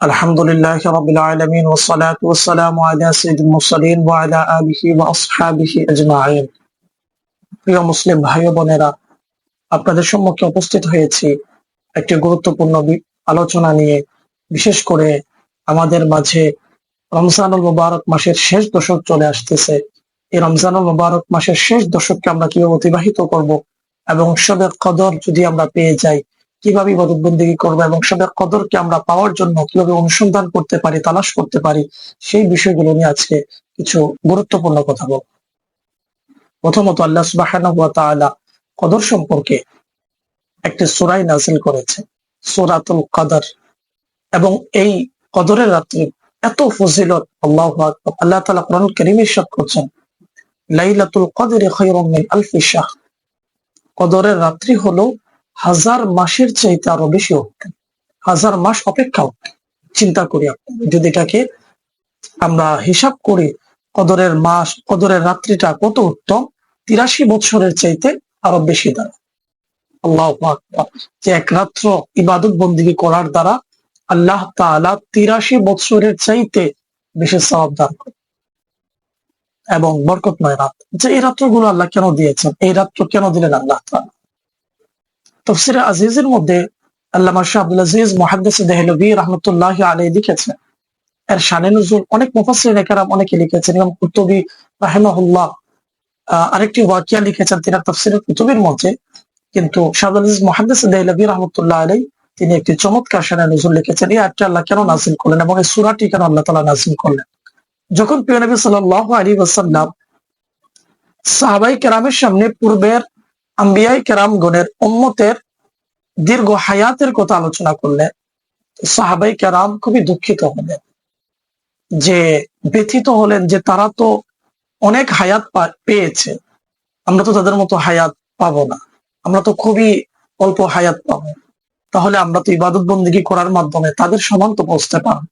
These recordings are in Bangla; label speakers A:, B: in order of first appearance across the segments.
A: الحمد لله رب العالمين والصلاة والسلام على سيد المرسلين وعلى آله وأصحابه أجمعين প্রিয় মুসলিম ভাই ও বোনেরা আপনাদের সম্মুখে উপস্থিত হয়েছি একটি গুরুত্বপূর্ণ বি- আলোচনা নিয়ে বিশেষ করে আমাদের মাঝে রমজানুল মুবারক মাসের শেষ দশক চলে আসতেছে এই রমজানুল মুবারক মাসের শেষ দশককে আমরা কিভাবে অতিবাহিত করব এবং সবে কদর যদি আমরা পেয়ে যাই কীভাবে ইবাদত বন্দিগি করব এবং সবে কদরকে আমরা পাওয়ার জন্য কীভাবে অনুসন্ধান করতে পারি, তালাশ করতে পারি, সেই বিষয়গুলো নিয়ে আজকে কিছু গুরুত্বপূর্ণ কথা বলব। প্রথমত আল্লাহ সুবাহানাহু কদর সম্পর্কে একটি সূরাই নাযিল করেছে, সূরাতুল কদর। এবং এই কদরের রাত্রি এত ফজিলত, আল্লাহ আল্লাহ তালা কোরআন কারীমে ইরশাদ করছেন, লাইলাতুল কদরি খায়রুম মিন আলফি শাহ কদরের রাত্রি হলো হাজার মাসের চাইতে আরও বেশি উত্তম হাজার মাস অপেক্ষা চিন্তা করি যদি এটাকে আমরা হিসাব করি, কদরের মাস, কদরের রাত্রিটা কত উত্তম, তিরাশি বছরের চাইতে আরও বেশি দ্বারা। আল্লাহ যে এক রাত্র ইবাদত বন্দিগি করার দ্বারা আল্লাহ তাআলা তিরাশি বছরের চাইতে বেশি সওয়াব দান করে এবং বরকতময় রাত। যে এই রাত্রগুলো আল্লাহ কেন দিয়েছেন? এই রাত্র কেন দিলেন আল্লাহ তাআলা? তফসির আজিজের মধ্যে আল্লামা শাহ আব্দুল আজিজ মহাদ্দেস দেহলবি রহমতুল্লাহ আলী লিখেছেন। এর শানে নজরুল অনেক মুফাসসিরিন কেরাম অনেকে লিখেছেন। এবং কুতুবি রাহিমাহুল্লাহ আরেকটি ওয়াকিয়া লিখেছেন তিনি তফসিরের কুতুবির মধ্যে। কিন্তু শাহ আজিজ মহাদ্দেস দেহলবি রহমতুল্লাহ আলী তিনি একটি চমৎকার শানে নজরুল লিখেছেন। এই আটটা আল্লাহ কেন নাজিল করলেন এবং এই সুরাটি কেন আল্লাহ তালা নাজিল করলেন? যখন প্রিয় নবী সাল্লাহ আলী ওয়াসাল্লাম সাহাবাই কেরামের সামনে পূর্বের আম্বিয়াই কেরাম গণের উম্মতের দীর্ঘ হায়াতের কথা আলোচনা করলে সাহাবাই কেরাম খুবই দুঃখিত হলেন যে ব্যথিত হলেন যে তারা তো অনেক হায়াত পেয়েছে। আমরা তো তাদের মতো হায়াত পাবো না। আমরা তো খুবই অল্প হায়াত পাবো। তাহলে আমরা তো ইবাদত বন্দিগি করার মাধ্যমে তাদের সমান তো পৌঁছতে পারব।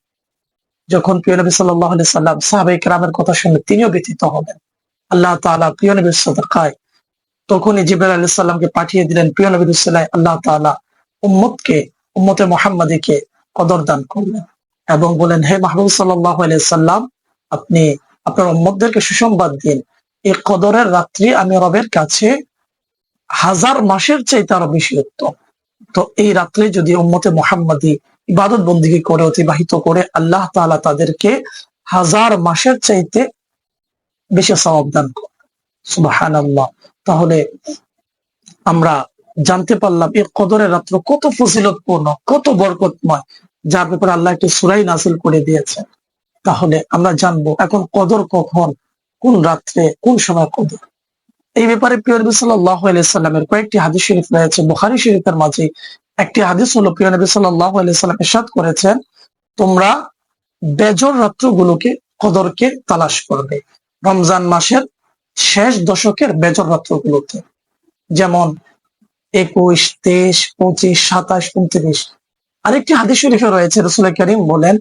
A: যখন প্রিয় নবী সাল্লাহ সাল্লাম সাহাবাই কেরামের কথা শুনে তিনিও ব্যথিত হলেন। আল্লাহ তাআলা প্রিয় নবীর সাদাকায় তখনই জিবরাইল আলাইহিস সালামকে পাঠিয়ে দিলেন, প্রিয় নবী রসুল্লাহ আল্লাহ তাআলা উম্মতকে উম্মতে মোহাম্মদীকে কদর দান করলেন এবং বলেন, হে মাহবুব সাল্লাহ সাল্লাম, আপনি আপনার উম্মতদেরকে সুসংবাদ দিন। এই কদরের রাত্রি আমি রবের কাছে হাজার মাসের চাইতে আরও বেশি উত্তম। তো এই রাত্রে যদি উম্মতে মোহাম্মদী ইবাদত বন্দিগি করে, অতিবাহিত করে, আল্লাহ তাআলা তাদেরকে হাজার মাসের চাইতে বেশি সওয়াব দান করে সুবাহান তাহলে আমরা জানতে পারলাম এই কদরের রাত্র কত ফজিলতপূর্ণ, কত বরকতময়, যার ব্যাপারে আল্লাহ একটি সুরাই নাসিল করে দিয়েছেন। তাহলে আমরা জানব এখন কদর কখন, কোন রাত্রে, কোন সময় কদর। এই ব্যাপারে প্রিয় নবী সাল্লাহ কয়েকটি হাদিস শরীফ রয়েছে। বুখারি শরীফের মাঝে একটি হাদিস হলো, প্রিয় নবী সাল্লাহ সাল্লাম এরশাদ করেছেন, তোমরা বেজর রাত্রগুলোকে কদরকে তালাশ করবে। রমজান মাসের শেষ দশকের বেজর রাত্রগুলোতে। যেমন একুশ, তেইশ, পঁচিশ, সাতাশ, উনত্রিশ। আরেকটি হাদিস শরীফে রয়েছে, রসুল করিম বলেন,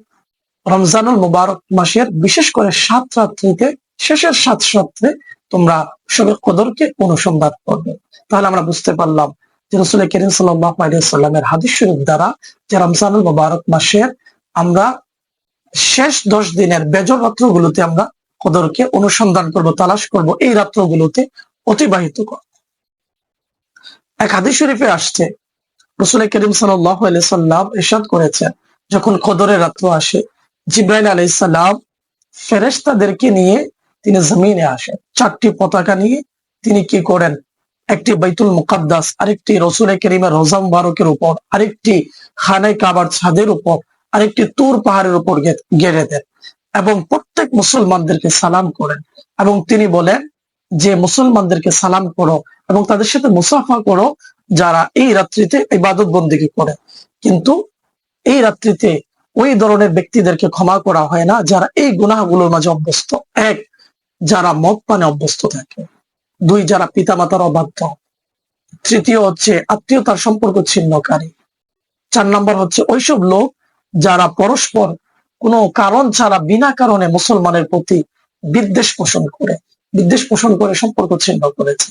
A: রমজানুল মুবারক মাসের বিশেষ করে সাত রাত্রিতে, শেষের সাত রাত্রে তোমরা সবে কদরকে অনুসন্ধান করবে। তাহলে আমরা বুঝতে পারলাম যে রসুল করিম সাল্লামের হাদিস শরীফ দ্বারা যে রমজানুল মুবারক মাসের আমরা শেষ দশ দিনের বেজর রাত্রগুলোতে আমরা কদরকে অনুসন্ধান করব, তালাশ করব, এই রাত্রগুলোতে অতিবাহিত করব। এক হাদিস শরীফে আসছে, রসুল করিম সাল্লাম ইরশাদ করেছেন, যখন কদরের রাত্র আসে, জিব্রাইল আলাইসাল্লাম ফেরেশতাদেরকে নিয়ে তিনি জমিনে আসেন। চারটি পতাকা নিয়ে তিনি কি করেন? একটি বাইতুল মুকাদ্দাস, আরেকটি রসুল করিমের রোজা মুবারকের উপর, আরেকটি খানাই কাবার ছাদের উপর, আরেকটি তুর পাহাড়ের উপর গেড়ে দেন। এবং প্রত্যেক মুসলমানদেরকে সালাম করেন। এবং তিনি বলেন যে, মুসলমানদেরকে সালাম করো এবং তাদের সাথে মুসাফা করো যারা এই রাত্রিতে ইবাদত বন্দিগি করে। কিন্তু এই রাত্রিতে ওই ধরনের ব্যক্তিদেরকে ক্ষমা করা হয় না যারা এই গুনাহগুলোর মাঝে অভ্যস্ত। এক, যারা মদ পানে অভ্যস্ত থাকে। দুই, যারা পিতামাতার অবাধ্য। তৃতীয় হচ্ছে, আত্মীয়তার সম্পর্ক ছিন্নকারী। চার নম্বর হচ্ছে, ওইসব লোক যারা পরস্পর কোনো কারণ ছাড়া, বিনা কারণে মুসলমানের প্রতি বিদ্বেষ পোষণ করে, বিদ্বেষ পোষণ করে সম্পর্ক ছিন্ন করেছে।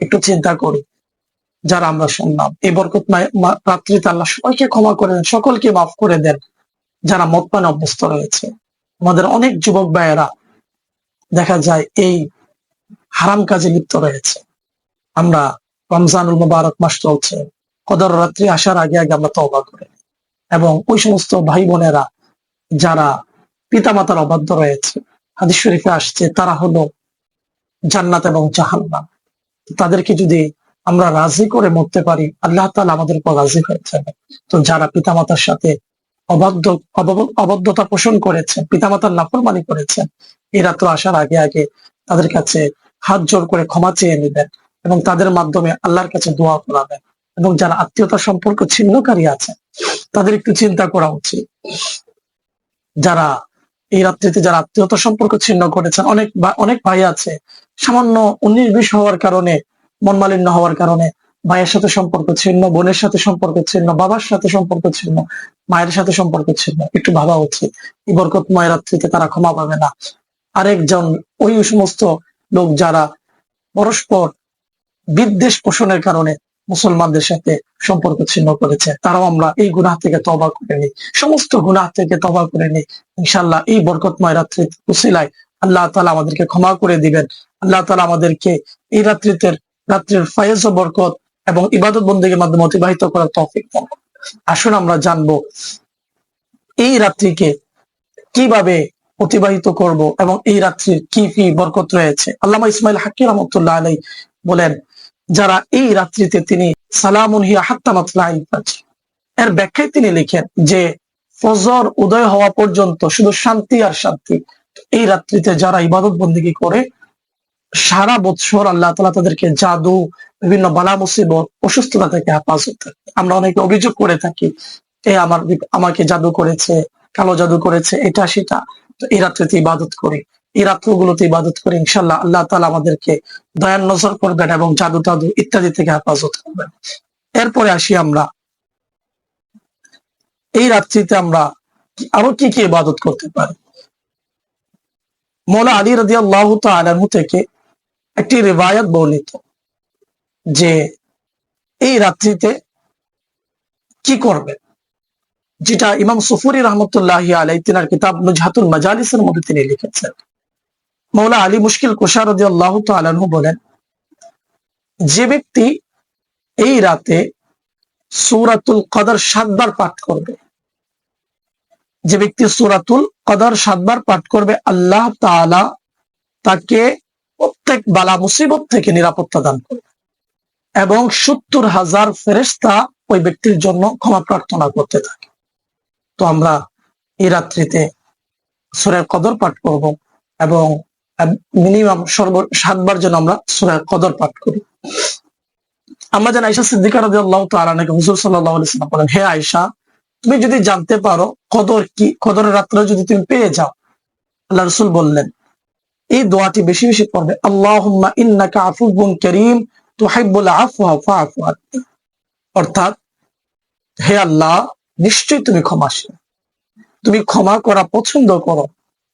A: একটু চিন্তা করি, যারা আমরা শুনলাম, এই বরকত রাত্রিতে আল্লাহ সবাইকে ক্ষমা করে দেন সকলকে মাফ করে দেন, যারা মদপানে অভ্যস্ত রয়েছে। আমাদের অনেক যুবক ভাইয়েরা, দেখা যায় এই হারাম কাজে লিপ্ত রয়েছে। আমরা রমজানুল মুবারক মাস চলছে, কদর রাত্রি আসার আগে আগে আমরা তওবা করে। এবং ওই সমস্ত ভাই বোনেরা যারা পিতামাতার অবাধ্য রয়েছে। হাদিস শরীফে আসছে, তারা হলো জান্নাত এবং জাহান্নাম। তাদেরকে যদি আমরা রাজি করে মরতে পারি, আল্লাহ তাআলা আমাদের উপর রাজি হয়ে যাবে। তো যারা পিতামাতার সাথে অবাধ্য, অব- অবদ্ধতা পোষণ করেছেন পিতামাতার নাফরমানি করেছেন এই রাত্র আসার আগে আগে তাদের কাছে হাত জোর করে ক্ষমা চেয়ে নেবেন এবং তাদের মাধ্যমে আল্লাহর কাছে দোয়া করাবেন এবং যারা আত্মীয়তা সম্পর্ক ছিন্নকারী আছে, তাদের একটু চিন্তা করা উচিত। যারা এই রাত্রিতে যারা আত্মীয়তা সম্পর্ক ছিন্ন করেছেন, অনেক অনেক ভাই আছে, সামান্য উনিশ বিশ হওয়ার কারণে মন মালিন্য হওয়ার কারণে ভাইয়ের সাথে সম্পর্ক ছিন্ন, বোনের সাথে সম্পর্ক ছিন্ন, বাবার সাথে সম্পর্ক ছিন্ন, মায়ের সাথে সম্পর্ক ছিন্ন, একটু ভাবা উচিত। এই বরকতময় রাত্রিতে তারা ক্ষমা পাবে না। আরেকজন, ওই সমস্ত লোক যারা পরস্পর বিদ্বেষ পোষণের কারণে মুসলমানদের সাথে সম্পর্ক ছিন্ন করেছে। তারাও আমরা এই গুনাহ থেকে তবা করে নিই। সমস্ত গুনাহ থেকে তবা করে নিই। ইনশাল্লাহ এই বরকতময় রাত্রি উসিলায় আল্লাহ তালা আমাদেরকে ক্ষমা করে দিবেন। আল্লাহ তালা আমাদেরকে এই রাত্রিতে রাত্রির ফায়েজ ও বরকত এবং ইবাদত বন্দীর মাধ্যমে অতিবাহিত করার তৌফিক দান আসুন আমরা জানব এই রাত্রিকে কীভাবে অতিবাহিত করব এবং এই রাত্রির কি কি বরকত রয়েছে। আল্লামা ইসমাইল হাকির রহমতুল্লাহ আলাই বলেন যারা এই রাত্রিতে তিনি সালামুন হিয়া হাত্তা এর ব্যাখ্যায় তিনি লিখেন যে, ফজর উদয় হওয়া পর্যন্ত শুধু শান্তি আর শান্তি। এই রাত্রিতে যারা ইবাদত বন্দিগি করে, সারা বৎসর আল্লাহ তালা তাদেরকে জাদু, বিভিন্ন বালা মুসিবত, অসুস্থতা থেকে হেফাজত আমরা অনেকে অভিযোগ করে থাকি, এ আমার আমাকে জাদু করেছে, কালো জাদু করেছে, এটা সেটা। তো এই রাত্রিতে ইবাদত করি। এই রাত্রগুলোতে ইবাদত করি ইনশাল্লাহ আল্লাহ তালা আমাদেরকে দয়ার নজর করবেন এবং জাদু টাদু ইত্যাদি থেকে হেফাজত করবেন। এরপরে আসি আমরা। এই রাত্রিতে আমরা আরও কি কি ইবাদত করতে পারি? মৌলা আলী রাজি আল্লাহ তালু থেকে একটি রেবায়ত বর্ণিত যে এই রাত্রিতে কি করবেন? যেটা ইমাম সুফুরি রহমতুল্লাহ আলাই তিনার কিতাব নুজহাতুল মাজালিসের মধ্যে তিনি লিখেছেন। মৌলা আলী মুশকিল কোষার রাজি আল্লাহ তালু বলেন, যে ব্যক্তি এই রাতে সূরাতুল কদর সাতবার পাঠ করবে, যে ব্যক্তি সূরাতুল কদর সাতবার পাঠ করবে, আল্লাহ তাআলা তাকে প্রত্যেক বালা মুসিবত থেকে নিরাপত্তা দান করবে এবং সত্তর হাজার ফেরেশতা ওই ব্যক্তির জন্য ক্ষমা প্রার্থনা করতে থাকে। তো আমরা এই রাত্রিতে সুরের কদর পাঠ করব এবং মিনিমাম সর্ব সাতবার যেন আমরা সুরের কদর পাঠ করি। আমরা যেন আয়সা সিদ্দিকা রাজি আল্লাহ তালাকে হুজুর সাল্লাহ আলাইসাল্লাম বলেন, হে আয়সা তুমি যদি জানতে পারো কদর কি কদরের রাত্রে যদি তুমি পেয়ে যাও, আল্লাহ রসুল বললেন, এই দোয়াটি বেশি বেশি পড়বে, আল্লাহুম্মা ইন্নাকা আফুবুন করিম, তুহিব্বুল আফওয়া আন্নি। অর্থাৎ, হে আল্লাহ, নিশ্চয়ই তুমি ক্ষমাশীল। তুমি ক্ষমা করা পছন্দ করো,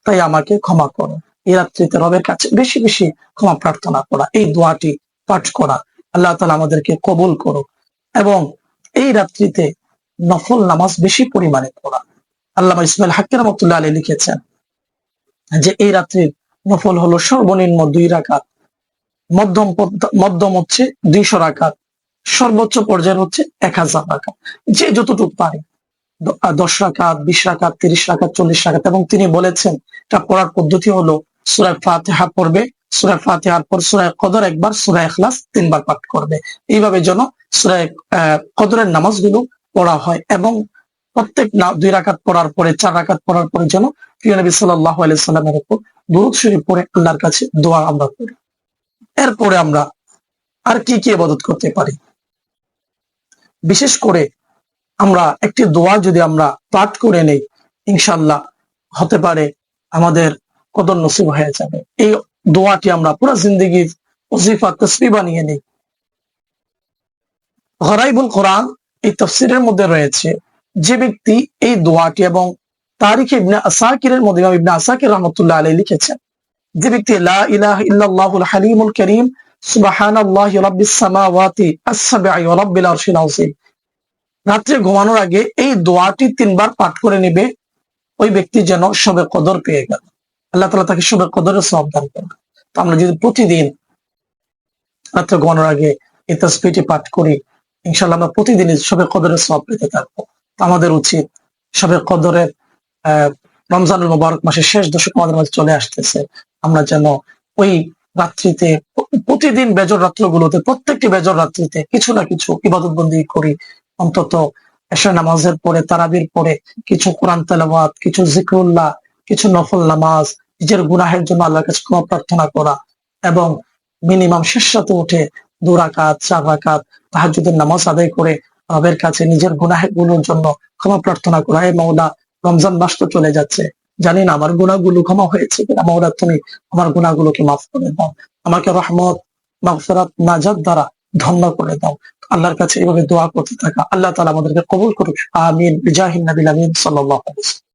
A: তাই আমাকে ক্ষমা করো। এই রাত্রিতে রবের কাছে বেশি বেশি ক্ষমা প্রার্থনা করা, এই দোয়াটি পাঠ করা। আল্লাহ তালা আমাদেরকে কবুল করো এবং এই রাত্রিতে নফল নামাজ বেশি পরিমাণে পড়া। আল্লাহ ইসমাইল হাকির রহমতুল্লাহ আলী লিখেছেন যে এই রাত্রির নফল হলো সর্বনিম্ন দুই রাকাত, মধ্যম মধ্যম হচ্ছে দুইশো রাকাত, সর্বোচ্চ পর্যায়ের হচ্ছে এক হাজার রাকাত। যে যতটুকু পারে দশ রাকাত, বিশ রাকাত, তিরিশ রাকাত, চল্লিশ রাকাত এবং তিনি বলেছেন এটা পড়ার পদ্ধতি হলো সুরায় ফাতেহা পড়বে। সুরায় ফাতেহার পর সুরায় কদর একবার সুরায় এখলাস তিনবার পাঠ করবে। এইভাবে যেন সুরায় কদরের নামাজগুলো পড়া হয় এবং প্রত্যেক দুই রাকাত পড়ার পরে, চার রাকাত পড়ার পরে যেন প্রিয় নবী সাল্লাহ আলাইসাল্লামের উপর দুরুদ শরীফ পরে আল্লাহর কাছে দোয়া আমরা করি। এরপরে আমরা আর কি কি ইবাদত করতে পারি? বিশেষ করে আমরা একটি দোয়া যদি আমরা পাঠ করে নেই ইনশাল্লাহ হতে পারে আমাদের কদর নসিব হয়ে যাবে। এই দোয়াটি আমরা পুরো জিন্দগির ওজিফা, তসবি বানিয়ে নেই। গরাইবুল কোরআন এই তফসিরের মধ্যে রয়েছে, যে ব্যক্তি এই দোয়াটি এবং তারিখ ইবনে আসাকিরের মধ্যে ইবনে আসাকির রহমতুল্লাহ আলী লিখেছেন, যে ব্যক্তি ইলাহা ইল্লাল্লাহুল হালিমুল করিম রাত্রে ঘুমানোর আগে এই দোয়াটি তিনবার পাঠ করে নেবে, ওই ব্যক্তি যেন সবে কদর পেয়ে গেল। আল্লাহ তালা তাকে সবে কদরের সব দান করবে তো আমরা যদি প্রতিদিন রাত্রে ঘুমানোর আগে এই পাঠ করি ইনশাল্লাহ আমরা প্রতিদিনই সবে কদরের সব পেতে থাকব। আমাদের উচিত সবে কদরের রমজানুল মুবারক মাসের শেষ দশক আমাদের মাঝে চলে আসতেছে। আমরা যেন ওই রাত্রিতে প্রতিদিন বেজর রাত্রগুলোতে, প্রত্যেকটি বেজর রাত্রিতে কিছু না কিছু ইবাদত বন্দি করি। অন্তত এশার নামাজের পরে, তারাবির পরে কিছু কোরআন তেলাওয়াত, কিছু জিক্রুল্লাহ, কিছু নফল নামাজ নিজের গুনাহের জন্য আল্লাহর কাছে ক্ষমা প্রার্থনা করা এবং মিনিমাম শেষ রাতে উঠে দু রাকাত, চার রাকাত তাহাজুদের নামাজ আদায় করে রবের কাছে নিজের গুনাহেরগুলোর জন্য ক্ষমা প্রার্থনা করা। এই মাওলা, রমজান মাস তো চলে যাচ্ছে। জানি না আমার গুণাগুলো ক্ষমা হয়েছে কিনা। মাওলা, তুমি আমার গুণাগুলোকে মাফ করে দাও। আমাকে রহমত, মাগফিরাত, নাজাত দ্বারা ধন্য করে দাও। আল্লাহর কাছে এভাবে দোয়া করতে থাকা। আল্লাহ তালা আমাদেরকে কবুল করুক। আমিন। বিজাহিন নবিল আমিন ওয়াসাল্লাম।